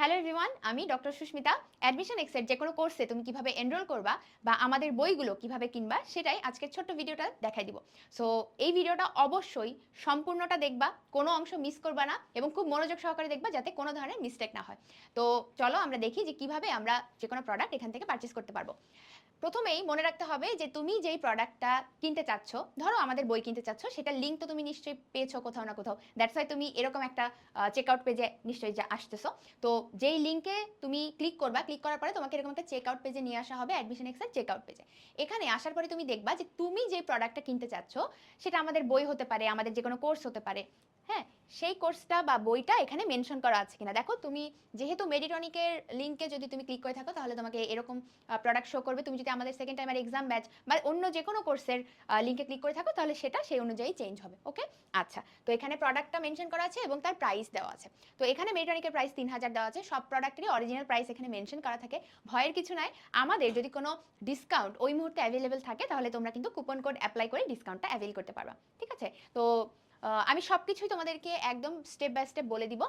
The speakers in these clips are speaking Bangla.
হ্যালো এভরিওয়ান আমি ডক্টর সুস্মিতা। অ্যাডমিশন এক্সের যে কোনো কোর্সে তুমি কীভাবে এনরোল করবা বা আমাদের বইগুলো কীভাবে কিনবা সেটাই আজকের ছোট্ট ভিডিওটা দেখাই দিব। সো এই ভিডিওটা অবশ্যই সম্পূর্ণটা দেখবা, কোনো অংশ মিস করবা না এবং খুব মনোযোগ সহকারে দেখবা যাতে কোনো ধরনের মিস্টেক না হয়। তো চলো আমরা দেখি যে কীভাবে আমরা যে কোনো প্রোডাক্ট এখান থেকে পারচেস করতে পারব। প্রথমেই মনে রাখতে হবে যে তুমি যেই প্রোডাক্টটা কিনতে চাচ্ছ, ধরো আমাদের বই কিনতে চাচ্ছ, সেটার লিঙ্ক তো তুমি নিশ্চয়ই পেয়েছ কোথাও না কোথাও। দ্যাটস ওয়াই তুমি এরকম একটা চেক আউট পেজে নিশ্চয়ই যা আসতেছো। তো যেই লিঙ্কে তুমি ক্লিক করবা ক্লিক করার পরে তোমাকে এরকম একটা চেকআউট পেজে নিয়ে আসা হবে অ্যাডমিশন এক্সের চেক আউট পেজে এখানে আসার পরে তুমি দেখবা যে তুমি যে প্রোডাক্টটা কিনতে চাচ্ছ, সেটা আমাদের বই হতে পারে, আমাদের যে কোনো কোর্স হতে পারে। হ্যাঁ সেই কোর্সটা বা বইটা এখানে মেনশন করা আছে কিনা? দেখো, তুমি যেহেতু মেডিটনিকের লিঙ্কে যদি তুমি ক্লিক করে থাকো, তাহলে তোমাকে এরকম প্রোডাক্ট শো করবে। তুমি যদি আমাদের সেকেন্ড টাইমের এক্সাম ব্যাচ বা অন্য যে কোনো কোর্সের লিঙ্কে ক্লিক করে থাকো, তাহলে সেটা সেই অনুযায়ী চেঞ্জ হবে ওকে আচ্ছা তো এখানে প্রোডাক্টটা মেনশন করা আছে এবং তার প্রাইস দেওয়া আছে। তো এখানে মেডিটনিকের প্রাইস তিন হাজার দেওয়া আছে। সব প্রোডাক্টেরই অরিজিনাল প্রাইস এখানে মেনশন করা থাকে। ভয়ের কিছু নাই, আমাদের যদি কোনো ডিসকাউন্ট ওই মুহূর্তে অ্যাভেলেবেল থাকে, তাহলে তোমরা কিন্তু কুপন কোড অ্যাপ্লাই করে ডিসকাউন্টটা অ্যাভেল করতে পারবা, ঠিক আছে? তো আমি সব কিছুই তোমাদেরকে একদম স্টেপ বাই স্টেপ বলে দিব।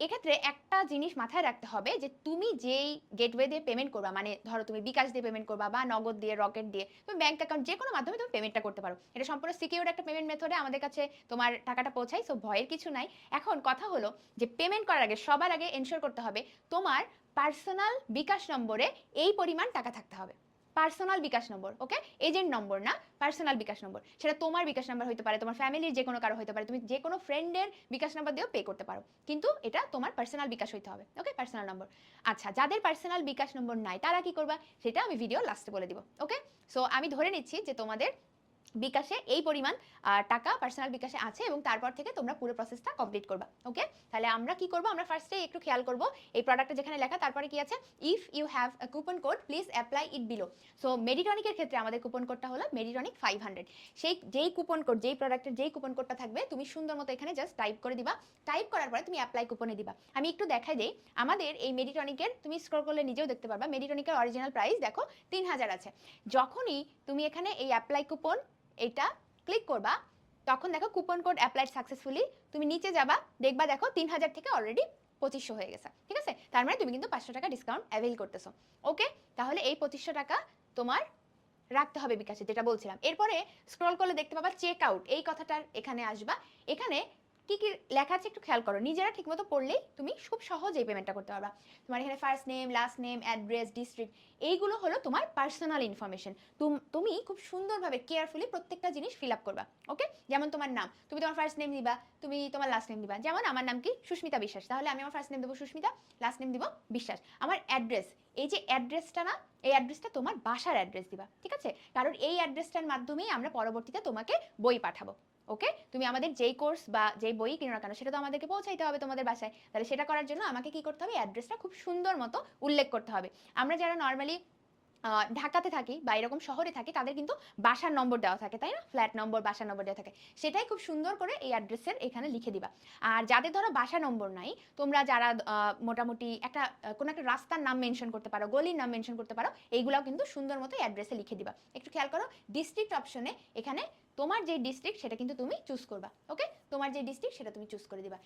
এক্ষেত্রে একটা জিনিস মাথায় রাখতে হবে যে তুমি যেই গেটওয়ে দিয়ে পেমেন্ট করবা মানে ধরো তুমি বিকাশ দিয়ে পেমেন্ট করবা বা নগদ দিয়ে রকেট দিয়ে, তুমি ব্যাংক অ্যাকাউন্ট যে কোনো মাধ্যমে তুমি পেমেন্টটা করতে পারো। এটা সম্পূর্ণ সিকিউর একটা পেমেন্ট মেথডে আমাদের কাছে তোমার টাকাটা পৌঁছায় সো ভয়ের কিছু নাই। এখন কথা হলো যে পেমেন্ট করার আগে, সবার আগে এনশোর করতে হবে তোমার পার্সোনাল বিকাশ নম্বরে এই পরিমাণ টাকা থাকতে হবে। পার্সোনাল বিকাশ নম্বর ওকে এজেন্ট নম্বর না পার্সোনাল বিকাশ নম্বর সেটা তোমার বিকাশ নম্বর হতে পারে, তোমার ফ্যামিলির যে কোনো কারও হতে পারে। তুমি যে কোনো ফ্রেন্ডের বিকাশ নম্বর দিয়েও পে করতে পারো। কিন্তু এটা তোমার পার্সোনাল বিকাশ হইতে হবে ওকে পার্সোনাল নম্বর আচ্ছা যাদের পার্সোনাল বিকাশ নম্বর নাই, তারা কি করবা? সেটা আমি ভিডিও লাস্টে বলে দিব ওকে সো আমি ধরে নিচ্ছি যে তোমাদের বিকাশে এই পরিমাণ টাকা পার্সোনাল বিকাশে আছে এবং তারপর থেকে তোমরা পুরো প্রসেসটা কমপ্লিট করবা ওকে তাহলে আমরা কি করব? আমরা ফার্স্টে একটু খেয়াল করব, এই প্রোডাক্টটা যেখানে লেখা, তারপরে কি আছে? If you have coupon code please apply it below so মেডিটনিকের ক্ষেত্রে আমাদের কুপন কোডটা হলো মেডিটনিক ফাইভ হান্ড্রেড সেই যেই কুপন কোড যেই প্রোডাক্টের যেই কুপন কোডটা থাকবে, তুমি সুন্দর মতো এখানে জাস্ট টাইপ করে দিবা। টাইপ করার পরে তুমি অ্যাপ্লাই কুপনে দিবা। আমি একটু দেখাই দিই, আমাদের এই মেডিটনিকের তুমি স্ক্রল করলে নিজেও দেখতে পারবা মেডিটনিকের অরিজিনাল প্রাইস দেখো, তিন হাজার আছে। যখনই তুমি এখানে এই অ্যাপ্লাই কুপন এটা ক্লিক করবা, তখন দেখো কুপন কোড অ্যাপ্লাইড সাকসেসফুলি তুমি নিচে যাবা, দেখবা দেখো তিন হাজার থেকে অলরেডি পঁচিশশো হয়ে গেছে, ঠিক আছে? তার মানে তুমি কিন্তু পাঁচশো টাকা ডিসকাউন্ট অ্যাভেল করতেছো ওকে তাহলে এই পঁচিশশো টাকা তোমার রাখতে হবে বিকাশে, যেটা বলছিলাম। এরপরে স্ক্রল করলে দেখতে পাবা চেক আউট এই কথাটার এখানে আসবা, এখানে কি কি লেখা আছে একটু খেয়াল করো। নিজেরা ঠিকমতো পড়লেই তুমি খুব সহজেই পেমেন্টটা করতে পারবা। তোমার এখানে first name last name address district এইগুলো হলো তোমার পার্সোনাল ইনফরমেশন তুমি খুব সুন্দরভাবে কেয়ারফুলি প্রত্যেকটা জিনিস ফিল আপ করবা ওকে যেমন তোমার নাম, তুমি তোমার ফার্স্ট নেম দিবা, তুমি তোমার লাস্ট নেম দিবা। যেমন আমার নাম কি? সুস্মিতা বিশ্বাস। তাহলে আমি আমার ফার্স্ট নেম দেবো সুস্মিতা লাস্ট নেম দিব বিশ্বাস। আমার অ্যাড্রেস এই যে অ্যাড্রেসটা না, এই অ্যাড্রেসটা তোমার বাসার অ্যাড্রেস দিবা, ঠিক আছে? কারণ এই অ্যাড্রেসটার মাধ্যমেই আমরা পরবর্তীতে তোমাকে বই পাঠাবো। ওকে? তুমি আমাদের যেই কোর্স বা যেই বই কিনো না কেন, সেটা তো আমাদেরকে পৌঁছাইতে হবে তোমাদের বাসায়। তাহলে সেটা করার জন্য আমাকে কি করতে হবে? অ্যাড্রেসটা খুব সুন্দর মতো উল্লেখ করতে হবে। আমরা যারা নর্মালি ঢাকাতে থাকি বা এরকম শহরে থাকি, তাদের কিন্তু বাসার নম্বর দেওয়া থাকে, তাই না? ফ্ল্যাট নম্বর, বাসার নম্বর দেওয়া থাকে। সেটাই খুব সুন্দর করে এই অ্যাড্রেসের এখানে লিখে দিবা। আর যাদের ধরো বাসা নম্বর নাই, তোমরা যারা মোটামুটি একটা, কোনো একটা রাস্তার নাম মেনশন করতে পারো, গলির নাম মেনশন করতে পারো, এইগুলাও কিন্তু সুন্দর মতো অ্যাড্রেসে লিখে দিবা। একটু খেয়াল করো, ডিস্ট্রিক্ট অপশনে এখানে তোমার যে ডিস্ট্রিক্ট সেটা কিন্তু তুমি চুজ করবা, ওকে? তোমার যে ডিস্ট্রিক্ট সেটা তুমি চুজ করে দিবা।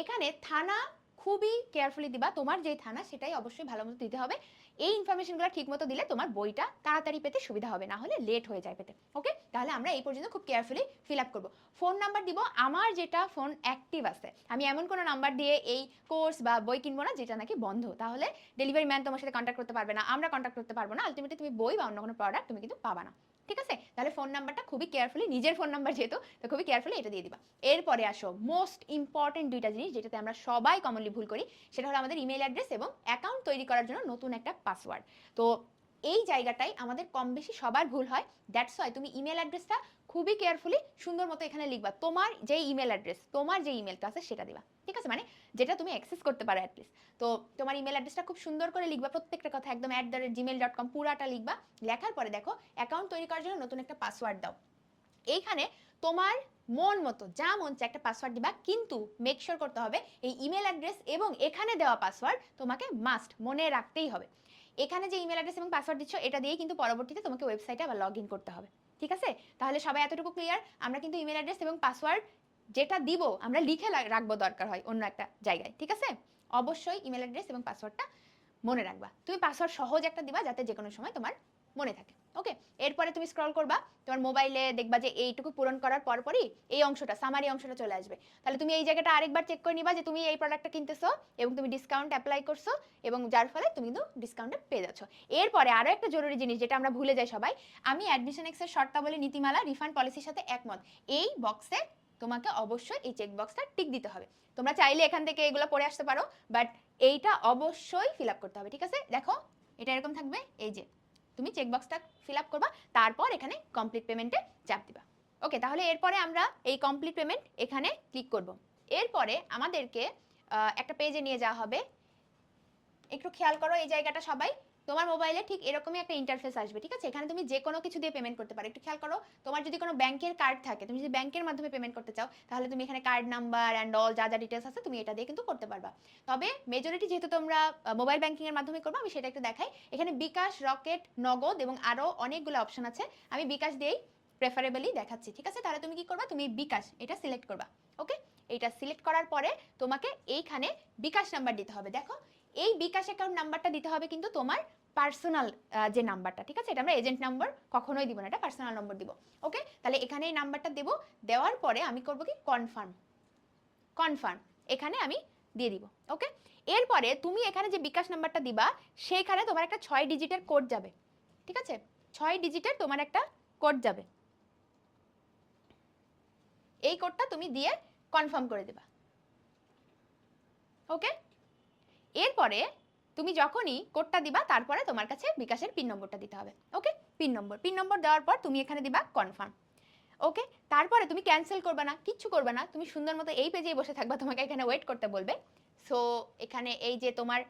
এখানে থানা খুবই কেয়ারফুলি দিবা। তোমার যেই থানা, সেটাই অবশ্যই ভালো মতো দিতে হবে। এই ইনফরমেশনগুলো ঠিক মতো দিলে তোমার বইটা তাড়াতাড়ি পেতে সুবিধা হবে, না হলে লেট হয়ে যায় পেতে। ওকে তাহলে আমরা এই পর্যন্ত খুব কেয়ারফুলি ফিল আপ করব। ফোন নাম্বার দিব। আমার যেটা ফোন অ্যাক্টিভ আছে, আমি এমন কোনো নাম্বার দিয়ে এই কোর্স বা বই কিনবো না, যেটা নাকি বন্ধ। তাহলে ডেলিভারি ম্যান তোমার সাথে কন্ট্যাক্ট করতে পারবে না, আমরা কন্ট্যাক্ট করতে পারব না। আলটিমেটলি তুমি বই বা অন্য কোনো প্রোডাক্ট তুমি কিন্তু পাবা না। ঠিক আছে? তাহলে ফোন নাম্বারটা খুবই কেয়ারফুলি নিজের ফোন নাম্বার যেহেতু, তো খুবই কেয়ারফুলি এটা দিয়ে দিবা। এরপরে আসো মোস্ট ইম্পর্টেন্ট দুইটা জিনিস যেটাতে আমরা সবাই কমনলি ভুল করি, সেটা হলো আমাদের ইমেল অ্যাড্রেস এবং অ্যাকাউন্ট তৈরি করার জন্য নতুন একটা পাসওয়ার্ড তো এই জায়গাটাই আমাদের কম বেশি সবার ভুল হয় দ্যাটস ওয়াই তুমি ইমেল অ্যাড্রেসটা খুবই কেয়ারফুলি সুন্দর মতো এখানে লিখবা। তোমার যে ইমেল অ্যাড্রেস তোমার যে ইমেলটা আছে সেটা দিবা। ঠিক আছে? মানে যেটা তুমি অ্যাক্সেস করতে পারো অ্যাটলিস্ট তো তোমার ইমেল অ্যাড্রেসটা খুব সুন্দর করে লিখবা, প্রত্যেকটা কথা একদম at the rate Gmail dot com পুরাটা লিখবা। লেখার পরে দেখো অ্যাকাউন্ট তৈরি করার জন্য নতুন একটা পাসওয়ার্ড দাও। এইখানে তোমার মন মতো, যা মন চায় একটা পাসওয়ার্ড দিবা, কিন্তু মেক শিওর করতে হবে এই ইমেল অ্যাড্রেস এবং এখানে দেওয়া পাসওয়ার্ড তোমাকে মাস্ট মনে রাখতেই হবে। এখানে যে ইমেল অ্যাড্রেস এবং পাসওয়ার্ড দিচ্ছ, এটা দিয়েই কিন্তু পরবর্তীতে তোমাকে ওয়েবসাইটে আবার লগ ইন করতে হবে। ঠিক আছে? তাহলে সবাই এতটুকু ক্লিয়ার আমরা কিন্তু ইমেল অ্যাড্রেস এবং পাসওয়ার্ড যেটা দিব, আমরা লিখে রাখব দরকার হয় অন্য একটা জায়গায়, ঠিক আছে? অবশ্যই ইমেল অ্যাড্রেস এবং পাসওয়ার্ডটা মনে রাখবা। তুমি পাসওয়ার্ড সহজ একটা দিবা যাতে যে কোনো সময় তোমার মনে থাকে। ওকে এরপরে তুমি স্ক্রল করবা, তোমার মোবাইলে দেখবা যে এইটুকু পূরণ করার পরপরই এই অংশটা সামারি অংশটা চলে আসবে। তাহলে তুমি এই জায়গাটা আরেকবার চেক করে নিবা যে তুমি এই প্রোডাক্টটা কিনতেছো এবং তুমি ডিসকাউন্ট অ্যাপ্লাই করছ এবং যার ফলে তুমি কিন্তু ডিসকাউন্টে পেয়ে যাচ্ছ। এরপরে আরও একটা জরুরি জিনিস যেটা আমরা ভুলে যাই সবাই, আমি অ্যাডমিশন এক্সের শর্তাবলী, নীতিমালা রিফান্ড পলিসির সাথে একমত। এই বক্সে তোমাকে অবশ্যই এই চেক বক্সটা টিক দিতে হবে। তোমরা চাইলে এখান থেকে এগুলো পড়ে আসতে পারো বাট এইটা অবশ্যই ফিল আপ করতে হবে, ঠিক আছে? দেখো, এটা এরকম থাকবে, এই যে। তুমি চেকবক্সটা ফিল আপ করবা, তারপর এখানে কমপ্লিট পেমেন্টে চাপ দিবা। ওকে তাহলে এরপরে আমরা এই কমপ্লিট পেমেন্ট এখানে ক্লিক করব। এরপরে আমাদেরকে একটা পেজে নিয়ে যাওয়া হবে। একটু খেয়াল করো এই জায়গাটা সবাই। তোমার মোবাইলে ঠিক এরকমই একটা ইন্টারফেস আসবে, ঠিক আছে? এখানে তুমি যে কোনো কিছু দিয়ে পেমেন্ট করতে পারো। একটু খেয়াল করো, তোমার যদি কোনো ব্যাংকের কার্ড থাকে, তুমি যদি ব্যাংকের মাধ্যমে পেমেন্ট করতে চাও, তাহলে তুমি এখানে কার্ড নাম্বার অ্যান্ড অল যা যা ডিটেলস আছে, তুমি এটা দিয়ে কিন্তু করতে পারবা। তবে মেজরিটি যেহেতু তোমরা মোবাইল ব্যাংকিং এর মাধ্যমে করবে, আমি সেটা একটু দেখাই। এখানে বিকাশ রকেট নগদ এবং আরও অনেকগুলো অপশন আছে। আমি বিকাশ দিয়েই প্রেফারেবলি দেখাচ্ছি, ঠিক আছে? তাহলে তুমি কি করবা? তুমি বিকাশ, এটা সিলেক্ট করবা ওকে এইটা সিলেক্ট করার পরে তোমাকে এইখানে বিকাশ নাম্বার দিতে হবে। দেখো এই বিকাশ অ্যাকাউন্ট নাম্বারটা দিতে হবে কিন্তু তোমার পার্সোনাল যে নাম্বারটা ঠিক আছে? এটা আমরা এজেন্ট নাম্বার কখনোই দিব না, এটা পার্সোনাল নম্বর দিব ওকে তাহলে এখানে এই নাম্বারটা দেবো, দেওয়ার পরে আমি করব কি? কনফার্ম কনফার্ম এখানে আমি দিয়ে দিব ওকে এরপরে তুমি এখানে যে বিকাশ নাম্বারটা দিবা, সেইখানে তোমার একটা ছয় ডিজিটের কোড যাবে, ঠিক আছে? ছয় ডিজিটের তোমার একটা কোড যাবে। এই কোডটা তুমি দিয়ে কনফার্ম করে দেবা ওকে এরপরে তুমি যখনই কোডটা দিবা, তারপরে তোমার কাছে বিকাশের পিন নম্বরটা দিতে হবে ওকে পিন নম্বর পিন নম্বর দেওয়ার পর তুমি এখানে দিবা কনফার্ম ওকে তারপরে তুমি ক্যান্সেল করবে না, কিচ্ছু করবে না, তুমি সুন্দর মতো এই পেজেই বসে থাকবা, তোমাকে এখানে ওয়েট করতে বলবে। সো এখানে এই যে তোমার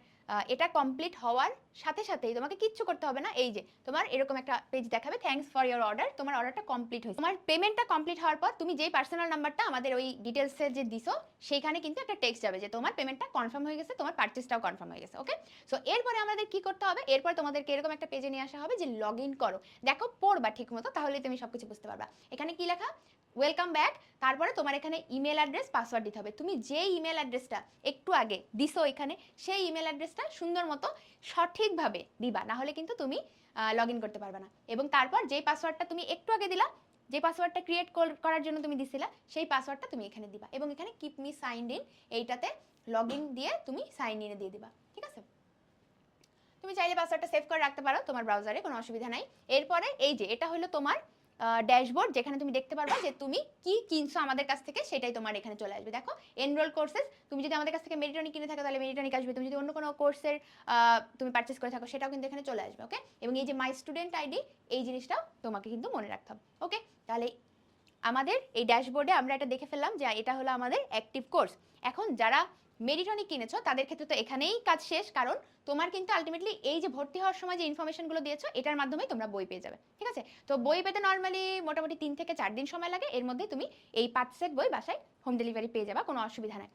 এটা কমপ্লিট হওয়ার সাথে সাথেই তোমাকে কিচ্ছু করতে হবে না। এই যে, তোমার এরকম একটা পেজ দেখাবে থ্যাঙ্কস ফর ইওর অর্ডার তোমার অর্ডারটা কমপ্লিট হয়েছে। তোমার পেমেন্টটা কমপ্লিট হওয়ার পর তুমি যেই পার্সোনাল নাম্বারটা আমাদের ওই ডিটেলসে যে দিছো, সেইখানে কিন্তু একটা টেক্সট যাবে যে, তোমার পেমেন্টটা কনফার্ম হয়ে গেছে, তোমার পার্চেসটাও কনফার্ম হয়ে গেছে। ওকে সো এরপরে আমাদের কি করতে হবে? এরপর তোমাদেরকে এরকম একটা পেজে নিয়ে আসা হবে যে লগ ইন করো। দেখো, পড়বা ঠিক মতো তাহলে তুমি সবকিছু বুঝতে পারবা। এখানে কি লেখা? ওয়েলকাম ব্যাক তারপরে তোমার এখানে ইমেল অ্যাড্রেস পাসওয়ার্ড দিতে হবে। তুমি যেই ইমেল অ্যাড্রেসটা একটু আগে দিছো এখানে, সেই ইমেল অ্যাড্রেসটা সুন্দর মতো সঠিকভাবে দিবা। না হলে কিন্তু তুমি লগ ইন করতে পারবে না। এবং তারপর যেই পাসওয়ার্ডটা তুমি একটু আগে দিলা, যে পাসওয়ার্ডটা ক্রিয়েট করার জন্য তুমি দিছিলা, সেই পাসওয়ার্ডটা তুমি এখানে দিবা। এবং এখানে কিপ মি সাইন ইন এইটাতে লগ দিয়ে তুমি সাইন ইনে দিয়ে দিবা। ঠিক আছে? তুমি চাইলে পাসওয়ার্ডটা সেভ করে রাখতে পারো, তোমার ব্রাউজারে কোনো অসুবিধা নাই। এরপরে এই যে, এটা হলো তোমার ড্যাশবোর্ড যেখানে তুমি দেখতে পারবা যে তুমি কি কিনছো আমাদের কাছ থেকে, সেটাই তোমার এখানে চলে আসবে। দেখো এনরোল কোর্সেস তুমি যদি আমাদের কাছ থেকে মেডিটনি কিনে থাকো, তাহলে মেডিটনিক আসবে। তুমি যদি অন্য কোনো কোর্সের তুমি পারচেস করে থাকো, সেটাও কিন্তু এখানে চলে আসবে ওকে এবং এই যে মাই স্টুডেন্ট আইডি এই জিনিসটাও তোমাকে কিন্তু মনে রাখতে হবে ওকে তাহলে আমাদের এই ড্যাশবোর্ডে আমরা এটা দেখে ফেললাম যে এটা হলো আমাদের অ্যাক্টিভ কোর্স এখন যারা মেরিটনিক কিনেছো, তাদের ক্ষেত্রে তো এখানেই কাজ শেষ, কারণ তোমার কিন্তু আলটিমেটলি এই যে ভর্তি হওয়ার সময় যে ইনফরমেশনগুলো দিয়েছ, এটার মাধ্যমে তোমরা বই পেয়ে যাবে। ঠিক আছে? তো বই পেতে নর্মালি মোটামুটি তিন থেকে চার দিন সময় লাগে। এর মধ্যে তুমি এই পাঁচ সেট বই বাসায় হোম ডেলিভারি পেয়ে যাবা, কোনো অসুবিধা নাই।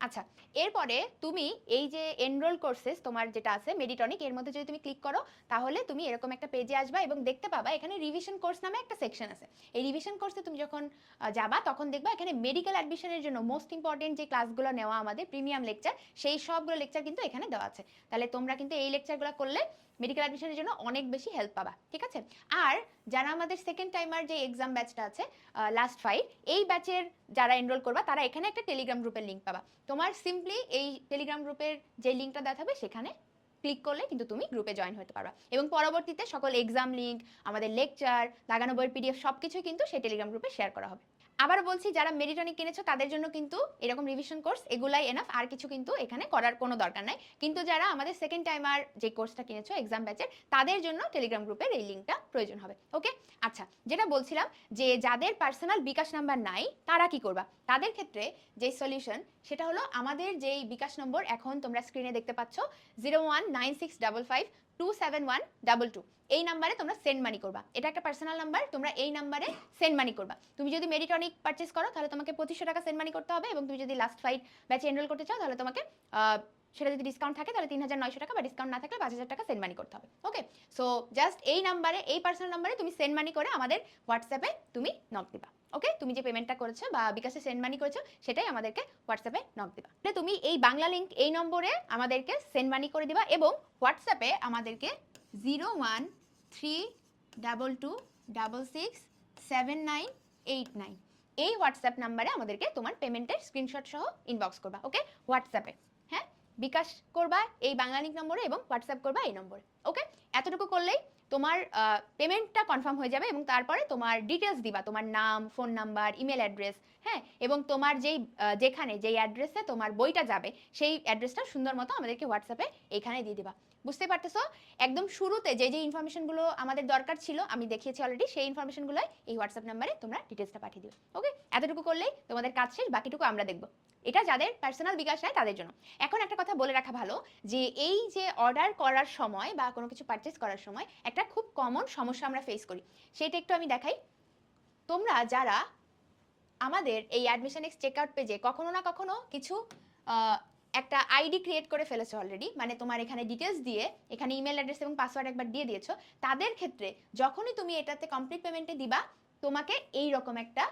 আচ্ছা এরপরে তুমি এই যে এনরোল কোর্সেস তোমার যেটা আছে মেডিটনিক এর মধ্যে যদি তুমি ক্লিক করো, তাহলে তুমি এরকম একটা পেজে আসবা এবং দেখতে পাবা এখানে রিভিশন কোর্স নামে একটা সেকশন আছে। এই রিভিশন কোর্সে তুমি যখন যাবা, তখন দেখবা এখানে মেডিকেল অ্যাডমিশনের জন্য মোস্ট ইম্পর্টেন্ট যে ক্লাসগুলো নেওয়া আমাদের প্রিমিয়াম লেকচার সেই সবগুলো লেকচার কিন্তু এখানে দেওয়া আছে। তাহলে তোমরা কিন্তু এই লেকচারগুলো করলে মেডিকেল অ্যাডমিশনের জন্য অনেক বেশি হেল্প পাবা, ঠিক আছে? আর যারা আমাদের সেকেন্ড টাইমার যে এক্সাম ব্যাচটা আছে লাস্ট ফাইভ এই ব্যাচের যারা এনরোল করবা, তারা এখানে একটা টেলিগ্রাম গ্রুপের লিঙ্ক পাবা। তোমার সিম্পলি এই টেলিগ্রাম গ্রুপের যে লিঙ্কটা দেওয়া থাকবে সেখানে ক্লিক করলে কিন্তু তুমি গ্রুপে জয়েন হতে পারবা। এবং পরবর্তীতে সকল এক্সাম লিঙ্ক আমাদের লেকচার লাগানো বইয়ের পিডিএফ সব কিছুই কিন্তু সেই টেলিগ্রাম গ্রুপে শেয়ার করা হবে। আবার বলছি, যারা মেরিটনিক কিনেছো, তাদের জন্য কিন্তু এরকম রিভিশন কোর্স এগুলাই এনাফ আর কিছু কিন্তু এখানে করার কোনো দরকার নাই। কিন্তু যারা আমাদের সেকেন্ড টাইমার যে কোর্সটা কিনেছো এক্সাম ব্যাচের তাদের জন্য টেলিগ্রাম গ্রুপের এই লিঙ্কটা প্রয়োজন হবে ওকে আচ্ছা যেটা বলছিলাম যে যাদের পার্সোনাল বিকাশ নাম্বার নাই, তারা কি করবা? তাদের ক্ষেত্রে যে সলিউশন সেটা হলো আমাদের যেই বিকাশ নম্বর এখন তোমরা স্ক্রিনে দেখতে পাচ্ছ zero one nine six double five two seven one double two এই নাম্বারে তোমরা সেন্ড মানি করবা। এটা একটা পার্সোনাল নাম্বার তোমরা এই নাম্বারে সেন্ড মানি করবা। তুমি যদি মেরিটনিক পারচেস করো, তাহলে তোমাকে পঁচিশশো টাকা সেন্ড মানি করতে হবে এবং তুমি যদি লাস্ট ফাইভ ব্যাচে এনরোল করতে চাও, তাহলে তোমাকে সেটা যদি ডিসকাউন্ট থাকে, তাহলে তিন হাজার নয়শো টাকা বা ডিসকাউন্ট না থাকলে পাঁচ হাজার টাকা সেন্ড মানি করতে হবে ওকে সো জাস্ট এই নাম্বারে এই পার্সোনাল নাম্বারে তুমি সেন্ড মানি করে আমাদের হোয়াটসঅ্যাপে তুমি নক দিবা ওকে তুমি যে পেমেন্টটা করেছ বা বিকাশে সেন্ড মানি করেছ, সেটাই আমাদেরকে হোয়াটসঅ্যাপে নক দিবা। তাহলে তুমি এই বাংলা লিঙ্ক এই নম্বরে আমাদেরকে সেন্ড মানি করে দিবা এবং হোয়াটসঅ্যাপে আমাদেরকে zero one three double two double six seven nine eight nine এই হোয়াটসঅ্যাপ নাম্বারে আমাদেরকে তোমার পেমেন্টের স্ক্রিনশট সহ ইনবক্স করবা ওকে হোয়াটসঅ্যাপে হ্যাঁ বিকাশ করবা এই বাংলালিংক নম্বরে এবং হোয়াটসঅ্যাপ করবা এই নম্বরে ওকে এতটুকু করলেই তোমার পেমেন্টটা কনফার্ম হয়ে যাবে এবং তারপরে তোমার ডিটেলস দিবা, তোমার নাম ফোন নাম্বার ইমেল অ্যাড্রেস হ্যাঁ? এবং তোমার যেই যেখানে, যেই অ্যাড্রেসে তোমার বইটা যাবে, সেই অ্যাড্রেসটা সুন্দর মতো আমাদেরকে হোয়াটসঅ্যাপে এখানে দিয়ে দিবা। বুঝতে পারতেছো? একদম শুরুতে যে যে ইনফরমেশনগুলো আমাদের দরকার ছিল, আমি দেখিয়েছি অলরেডি সেই ইনফরমেশনগুলো এই হোয়াটসঅ্যাপ নাম্বারে তোমরা ডিটেলসটা পাঠিয়ে দিবে ওকে এতটুকু করলেই তোমাদের কাজ শেষ, বাকিটুকু আমরা দেখব। এটা যাদের পার্সোনাল বিকাশ হয়, তাদের জন্য। এখন একটা কথা বলে রাখা ভালো, যে এই যে অর্ডার করার সময় বা কোনো কিছু পারচেস করার সময় একটা খুব কমন সমস্যা আমরা ফেস করি। সেটা একটু আমি দেখাই। তোমরা যারা আমাদের এই অ্যাডমিশন এক্স চেক আউট পেজে কখনো না কখনো কিছু একটা আইডি ক্রিয়েট করে ফেলেছো অলরেডি মানে তোমার এখানে ডিটেলস দিয়ে, এখানে ইমেল অ্যাড্রেস এবং পাসওয়ার্ড একবার দিয়ে দিয়েছ, তাদের ক্ষেত্রে যখনই তুমি এটাতে কমপ্লিট পেমেন্টে দিবা, তোমাকে এই রকম একটা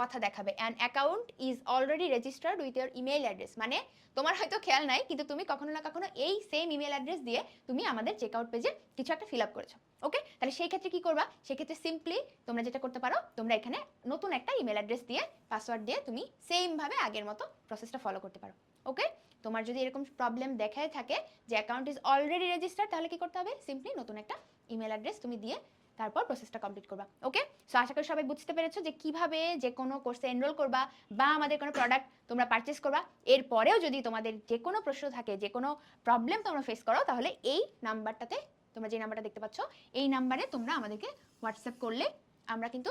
কথা দেখাবে। An account is already registered with your email address মানে তোমার হয়তো খেয়াল নাই, কিন্তু তুমি কখনো না কখনো এই সেম ইমেল অ্যাড্রেস দিয়ে তুমি আমাদের চেক আউট পেজে কিছু একটা ফিল আপ করেছ ওকে তাহলে সেই ক্ষেত্রে কি করবা? সেক্ষেত্রে সিম্পলি তোমরা যেটা করতে পারো, তোমরা এখানে নতুন একটা ইমেল অ্যাড্রেস দিয়ে পাসওয়ার্ড দিয়ে তুমি সেম ভাবে আগের মতো প্রসেসটা ফলো করতে পারো ওকে তোমার যদি এরকম প্রবলেম দেখায় থাকে যে অ্যাকাউন্ট ইজ অলরেডি রেজিস্টার্ড তাহলে কি করতে হবে? সিম্পলি নতুন একটা ইমেল অ্যাড্রেস তুমি দিয়ে তারপর প্রসেসটা কমপ্লিট করবা ওকে সো আশা করি সবাই বুঝতে পেরেছ যে কীভাবে যে কোনো কোর্সে এনরোল করবা বা আমাদের কোনো প্রোডাক্ট তোমরা পারচেস করবা। এরপরেও যদি তোমাদের যে কোনো প্রশ্ন থাকে, যে কোনো প্রবলেম তোমরা ফেস করো, তাহলে এই নাম্বারটাতে, তোমরা যে নাম্বারটা দেখতে পাচ্ছ, এই নাম্বারে তোমরা আমাদেরকে হোয়াটসঅ্যাপ করলে আমরা কিন্তু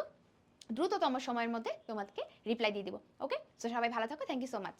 দ্রুততম সময়ের মধ্যে তোমাদেরকে রিপ্লাই দিয়ে দিব ওকে সো সবাই ভালো থাকো থ্যাংক ইউ সো মাচ